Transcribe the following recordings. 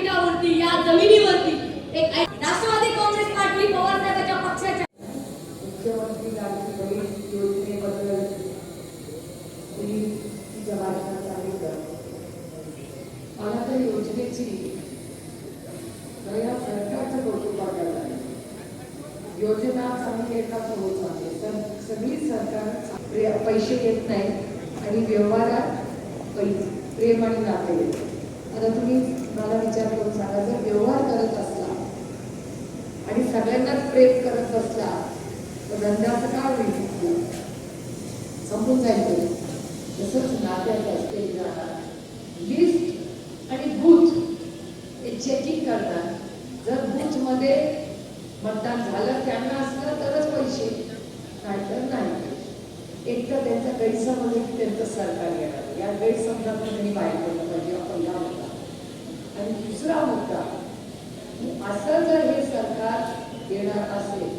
व्यासपीठावरती या जमिनीवरती एक राष्ट्रवादी काँग्रेस पार्टी पवार साहेबांच्या पक्षाच्या मुख्यमंत्री योजनेबद्दल तिच्या भाषणात सांगितलं मला त्या योजनेची या सरकारचं कौतुक वाटायला योजना चांगली होत आहे. तर हो, सगळी सरकार पैसे येत नाही आणि व्यवहारात प्रेम आणि नाते येतं आता तुम्ही मला विचार करून सांगा जर व्यवहार करत असला आणि सगळ्यांनाच प्रेम करत असला तर धंद्याचं काय होईल? संपून जाईल तसंच नात्याचं असते लिस्ट आणि बूथ हे चेकिंग करतात. जर बूथमध्ये मतदान झालं त्यांना असलं तरच पैसे नाहीतर नाही. एक तर त्यांचा गैरसमज की त्यांचं सरकार येणार. या गैरसमजातून त्यांनी बाहेर पडलं पाहिजे हा पहिला होता आणि दुसरा मुद्दा की असं जर हे सरकार येणार असेल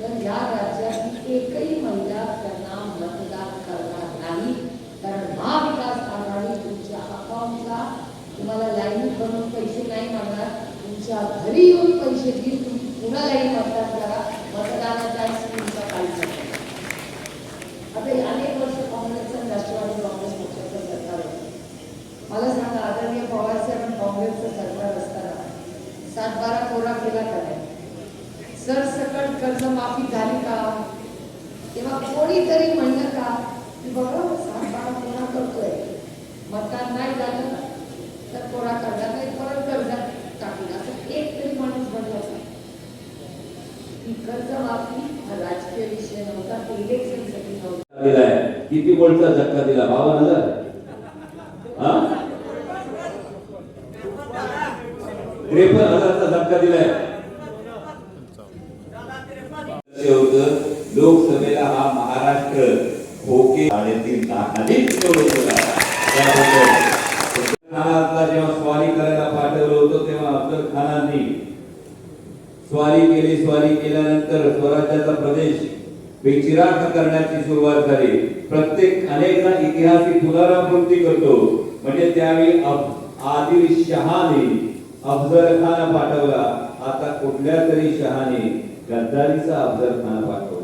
तर या राज्यात एकही महिला त्यांना मतदान करणार नाही. कारण महाविकास आघाडी तुमच्या अकाउंटला तुम्हाला लाईन बनवून पैसे नाही मागणार. तुमच्या घरी येऊन पैसे देईल तुम्ही पुन्हा लाईन मतदान करा. मतदानाच्या स्कीमचा काहीच आता अनेक वर्ष काँग्रेसचं राष्ट्रवादी काँग्रेस पक्षाचं सरकार होतं. मला सांगा आदरणीय पवारसाहेब आणि काँग्रेसचं सरकार असताना सातबारा कोरा केला का नाही कर्ज माफी झाली का? तेव्हा कोणीतरी म्हणलं का की बघा सातबारा कोरा करतोय. मतदान नाही झालं. तर कोरा काढला नाही परत कर्ज टाकला असं एक तरी माणूस म्हणलं का ही कर्जमाफी हा राजकीय विषय नव्हता. ते इलेक्शनसाठी नव्हता. किती वोल्टचा धक्का दिला? बावन्न हजार हा त्रेपन्न हजारचा धक्का दिलाय. लोकसभेला हा महाराष्ट्र खोके शाळेतील ताकदीत खानाला जेव्हा स्वारी करायला पाठवलं होतं तेव्हा अफजल खानांनी स्वारी केली स्वारी केल्यानंतर स्वराज्याचा प्रदेश बेचिराख करण्याची सुरुवात झाली. प्रत्येक अनेकदा इतिहासिक पुनरावृत्ती करतो. म्हणजे त्यावेळी आदिल शहाने अफजल खान पाठवला. आता कुठल्या तरी शहाने गद्दारीचा अफजल खान पाठवला.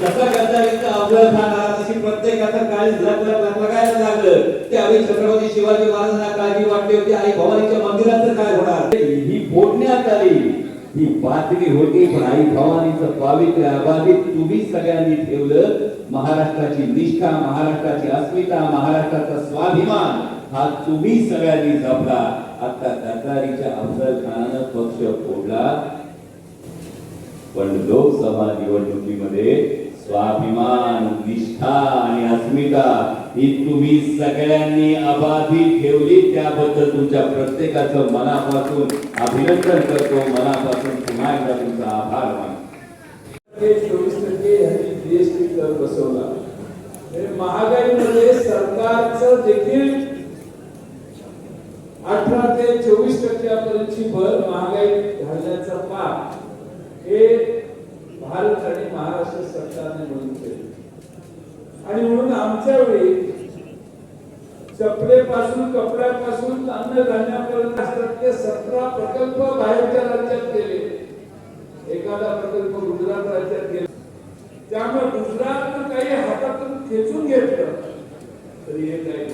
कसा गद्दारीचा अफजल खान तशी प्रत्येकाचा काळी लग लग लग लगायला लागलं. त्यावेळी छत्रपती शिवाजी महाराजांना काळजी वाटली होती. आई भवानीच्या मंदिराचं काय होणार? ही फोडण्यात आली. ही बातमी होती पण आई भवानीचं पावित्र्य अबाधित तुम्ही सगळ्यांनी ठेवलं. महाराष्ट्राची निष्ठा महाराष्ट्राची अस्मिता महाराष्ट्राचा अभिमान हा तुम्ही सगळ्यांनी जपला. आता गद्दारीच्या अफजल खानानं पक्ष फोडला. पण लोकसभा निवडणुकीमध्ये स्वाभिमान निष्ठा आणि अस्मिता ही तुम्ही सगळ्यांनी अबाधित ठेवली. त्याबद्दल तुमच्या प्रत्येकाचं मनापासून अभिनंदन करतो. मनापासून पुन्हा एकदा तुमचा आभार मानतो. अठरा ते चोवीस टक्क्यापर्यंतची भर महागाई घालण्याचा पाप हे भारत आणि महाराष्ट्र सरकारने म्हणून केले आणि म्हणून आमच्या वेळी चपलेपासून कपड्यापासून अन्नधान्यापर्यंत टक्के सतरा प्रकल्प बाहेरच्या राज्यात केले एखादा प्रकल्प गुजरात राज्यात गेला त्यामुळे गुजरात काही हातातून खेचून घेतलं तरी हे काही नाही.